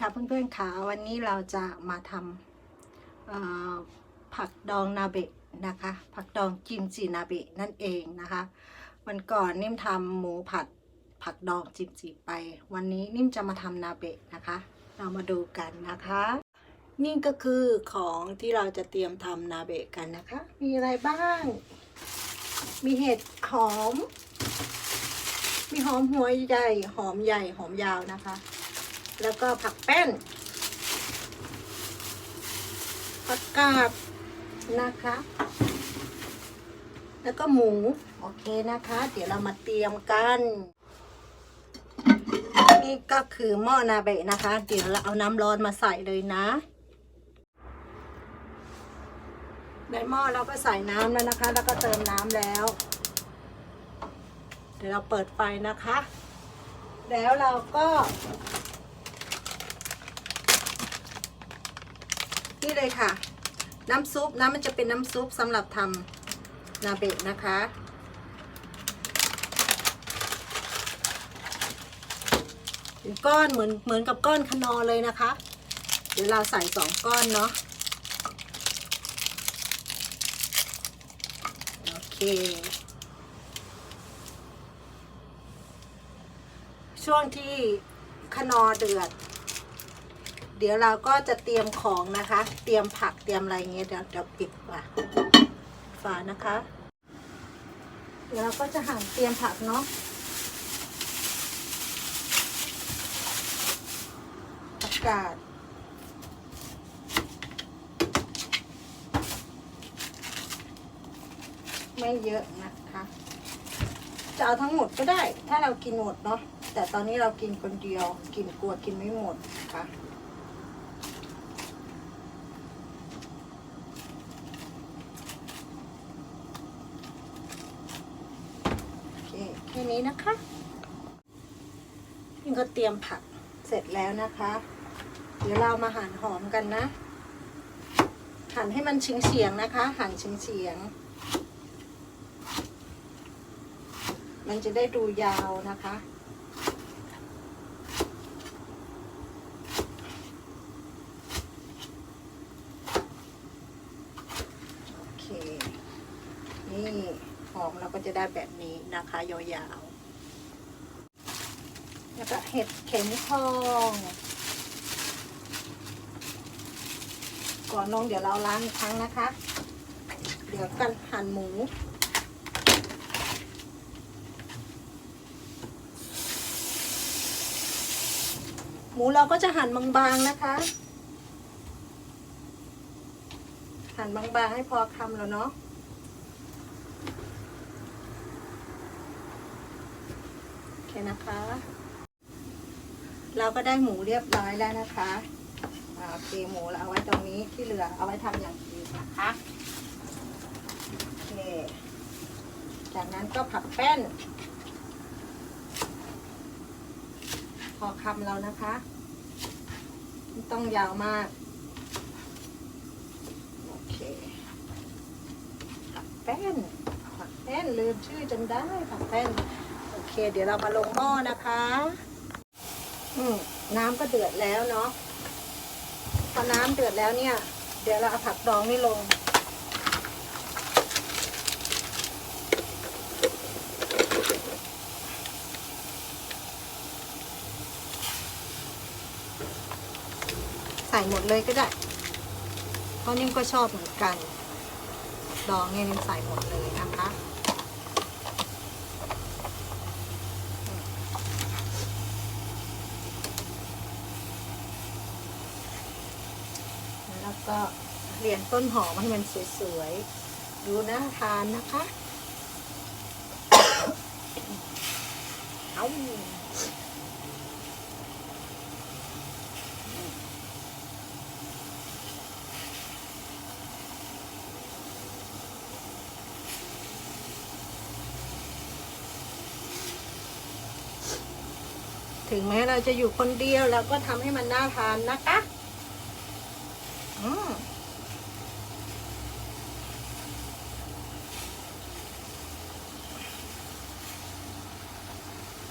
ค่ะเพื่อนๆค่ะวันนี้เราจะมาทำผักดองนาเบะนะคะ ผักดองกิมจินาเบะนั่นเองนะคะวันก่อนนิ่มทำหมูผัดผักดองจิมจิไป วันนี้นิ่มจะมาทำนาเบะนะคะ เรามาดูกันนะคะ นี่ก็คือของที่เราจะเตรียมทำนาเบะกันนะคะ มีอะไรบ้าง มีเห็ดหอม มีหอมหัวใหญ่หอมใหญ่หอมยาวนะคะ แล้วก็ผักแป้นผักกาดนะคะ แล้วก็หมู โอเคนะคะ เดี๋ยวเรามาเตรียมกัน นี่ก็คือหม้อนาเบะนะคะ เดี๋ยวเราเอาน้ำร้อนมาใส่เลยนะในหม้อเราก็ใส่น้ำแล้วนะคะ แล้วก็เติมน้ำแล้ว เดี๋ยวเราเปิดไฟนะคะ แล้วเราก็ นี่เลยค่ะ น้ำซุปน้ำมันจะเป็นน้ำซุปสำหรับทำนาเบะนะคะ เป็นก้อนเหมือนเหมือนกับก้อนขนอเลยนะคะ เดี๋ยวเราใส่สองก้อนเนาะโอเคช่วงที่ขนอเดือด เดี๋ยวเราก็จะเตรียมของนะคะ เตรียมผักเตรียมอะไรเงี้ยเดี๋ยวเดี๋ยวปิดฝาฝานะคะ เดี๋ยวเราก็จะหั่นเตรียมผักเนาะผักกาดไม่เยอะนะคะ จะเอาทั้งหมดก็ได้ ถ้าเรากินหมดเนาะ แต่ตอนนี้เรากินคนเดียว กินกลัวกินไม่หมดค่ะ โอเคแค่นี้นะคะยังก็เตรียมผักเสร็จแล้วนะคะ เดี๋ยวเรามาหั่นหอมกันนะ หั่นให้มันชิงเฉียงๆนะคะ หั่นชิงเฉียงๆมันจะได้ดูยาวนะคะ โอเค นี่หอมเราก็ จะได้แบบนี้นะคะยาวๆแล้วก็เห็ดเข็มทอง ก่อนลงเดี๋ยวเราล้างอีกครั้งนะคะ เดี๋ยวกันหั่นหมูหมูเราก็จะหั่นบางๆนะคะ หั่นบางๆให้พอคำแล้วเนาะ เคนะคะ เราก็ได้หมูเรียบร้อยแล้วนะคะโอเคหมูเราเอาไว้ตรงนี้ที่เหลือเอาไว้ทำอย่างอื่นนะคะโอเคจากนั้นก็ผักแป้นพอคำเรานะคะไม่ต้องยาวมากโอเคผักแป้นผักแป้นลืมชื่อจนได้ผักแป้น เคเดี๋ยวเรามาลงหม้อนะคะ อืมน้ำก็เดือดแล้วเนาะพอน้ำเดือดแล้วเนี่ย เดี๋ยวเราเอาผักดองนี่ลง ใส่หมดเลยก็ได้ เพราะนิ่มก็ชอบเหมือนกัน ดองเนี่ยนิ่มใส่หมดเลยนะคะ ก็เรียงต้นหอมให้มันสวยๆ ดูน่าทานนะคะ เอาถึงแม้เราจะอยู่คนเดียวเราก็ทำให้มันน่าทานนะคะ อืม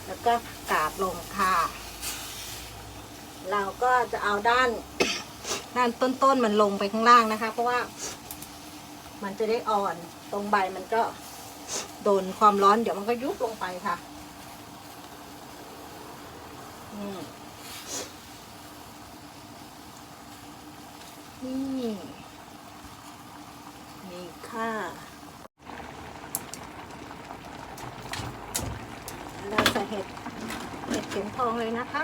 แล้วก็กาบลงค่ะ เราก็จะเอาด้าน ด้านต้นๆมันลงไปข้างล่างนะคะ เพราะว่า มันจะได้อ่อน ตรงใบมันก็โดนความร้อนเดี๋ยวมันก็ยุบลงไปค่ะ อืม นี่นี่ค่ะเราใส่เห็ด เห็ดเข็มทองเลยนะคะ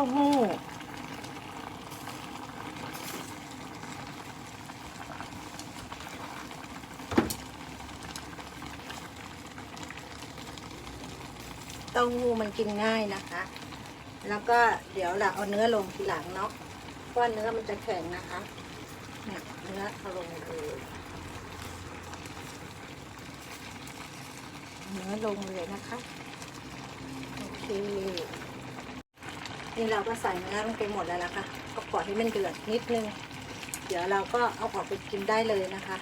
ต้าหู้เต้าหู้มันกินง่ายนะคะ แล้วก็เดี๋ยวเราเอาเนื้อลงทีหลังเนาะ เพราะเนื้อมันจะแข็งนะคะเนี่ยเนื้อเอาลงเลยเนื้อลงเลยนะคะ โอเค นี่เราก็ใส่เนื้อลงไปหมดแล้วนะคะ ก็ปล่อยให้มันเดือดนิดนึง เดี๋ยวเราก็เอาออกไปกินได้เลยนะคะ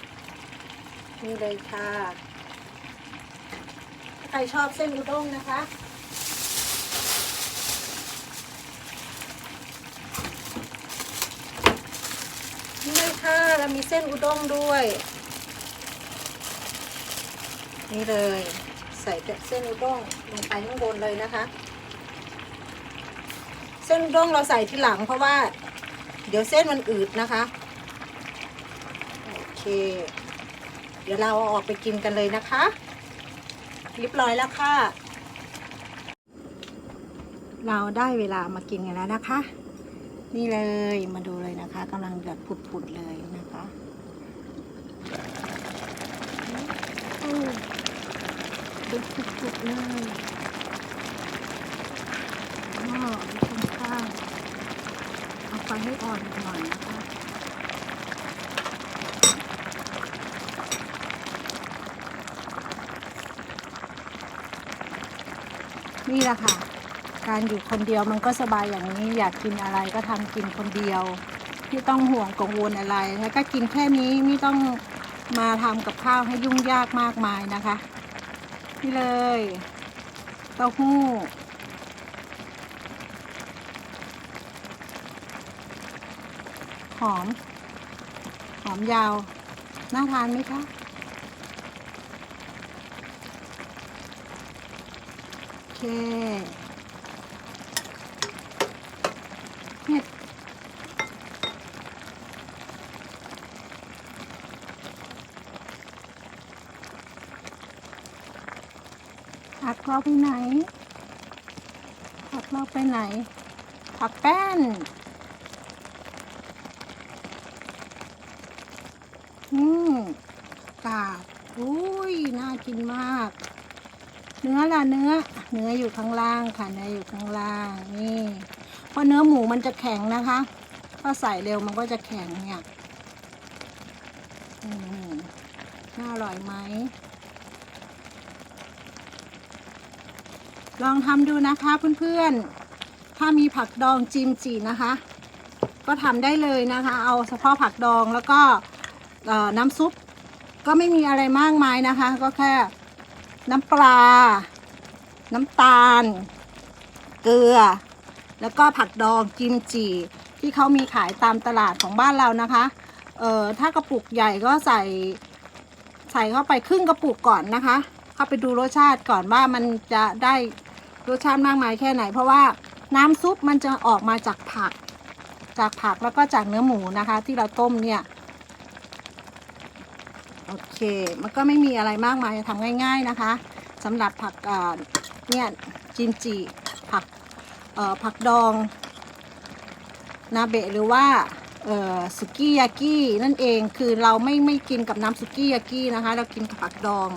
นี่เลยค่ะ ใครชอบเส้นอุด้งนะคะนี่เลยค่ะเรามีเส้นอุด้งด้วย นี่เลย ใส่เส้นอุด้งลงไปข้างบนเลยนะคะ เส้นอุด้งเราใส่ทีหลังเพราะว่า เดี๋ยวเส้นมันอืดนะคะ โอเค เดี๋ยวเราเอาออกไปกินกันเลยนะคะเรียบร้อยแล้วค่ะ เราได้เวลามากินกันแล้วนะคะ นี่เลยมาดูเลยนะคะกำลังเดือดผุดๆเลยนะคะอืมเดือดผุดๆเลยหม้อข้างๆเอาไฟ ให้อ่อนก่อนนะคะนี่แหละค่ะ การอยู่คนเดียวมันก็สบายอย่างนี้ อยากกินอะไรก็ทำกินคนเดียว ไม่ต้องห่วงกังวลอะไร แล้วก็กินแค่นี้ไม่ต้องมาทำกับข้าวให้ยุ่งยากมากมายนะคะ นี่เลย เต้าหู้ หอม หอมยาว น่าทานไหมคะ โอเคเห็ดผักเราไปไหนผักเราไปไหนผักแป้น อืมกาบอุ้ยน่ากินมาก เนื้อล่ะเนื้อ เนื้ออยู่ข้างล่างค่ะเนื้ออยู่ข้างล่างนี่เพราะเนื้อหมูมันจะแข็งนะคะถ้าใส่เร็วมันก็จะแข็งเนี่ยอืมน่าอร่อยไหมลองทำดูนะคะเพื่อนๆ ถ้ามีผักดองจิมจีนะคะ ก็ทำได้เลยนะคะ เอาเฉพาะผักดองแล้วก็ น้ำซุปก็ไม่มีอะไรมากมายนะคะ ก็แค่น้ำปลา น้ำตาล เกลือ แล้วก็ผักดองกิมจิที่เขามีขายตามตลาดของบ้านเรานะคะเอ่อถ้ากระปุกใหญ่ก็ใส่ใส่เข้าไปครึ่งกระปุกก่อนนะคะ เข้าไปดูรสชาติก่อนว่ามันจะได้รสชาติมากมายแค่ไหน เพราะว่าน้ำซุปมันจะออกมาจากผัก จากผักแล้วก็จากเนื้อหมูนะคะ ที่เราต้มเนี่ย โอเค มันก็ไม่มีอะไรมากมายทำง่ายๆนะคะสำหรับผักเนี่ยจิมจิผักผักดองนาเบะหรือว่าสุกี้ยากินั่นเองคือเราไม่ไม่กินกับน้ำสุกี้ยากินะคะ เรากินกับผักดอง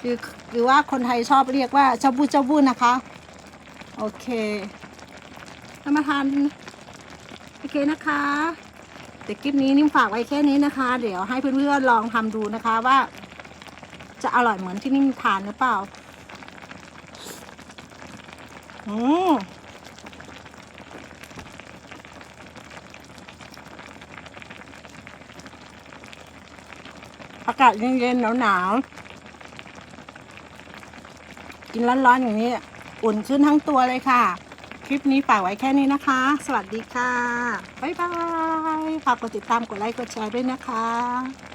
หรือหรือว่าคนไทยชอบเรียกว่าเจ้าบูเจ้าบูนะคะ โอเคแล้วมาทานโอเคนะคะ เดี๋ยวคลิปนี้นิ่มฝากไว้แค่นี้นะคะ เดี๋ยวให้เพื่อนๆลองทำดูนะคะว่า จะอร่อยเหมือนที่นิ่มทานหรือเปล่าอืมอากาศเย็นๆหนาวๆกินร้อนๆอย่างนี้ อุ่นขึ้นทั้งตัวเลยค่ะ ลิปนี้ฝากไว้แค่นี้นะคะ สวัสดีค่ะ บ๊ายบาย ฝากกดติดตาม กดไลค์ กดแชร์ด้วยนะคะ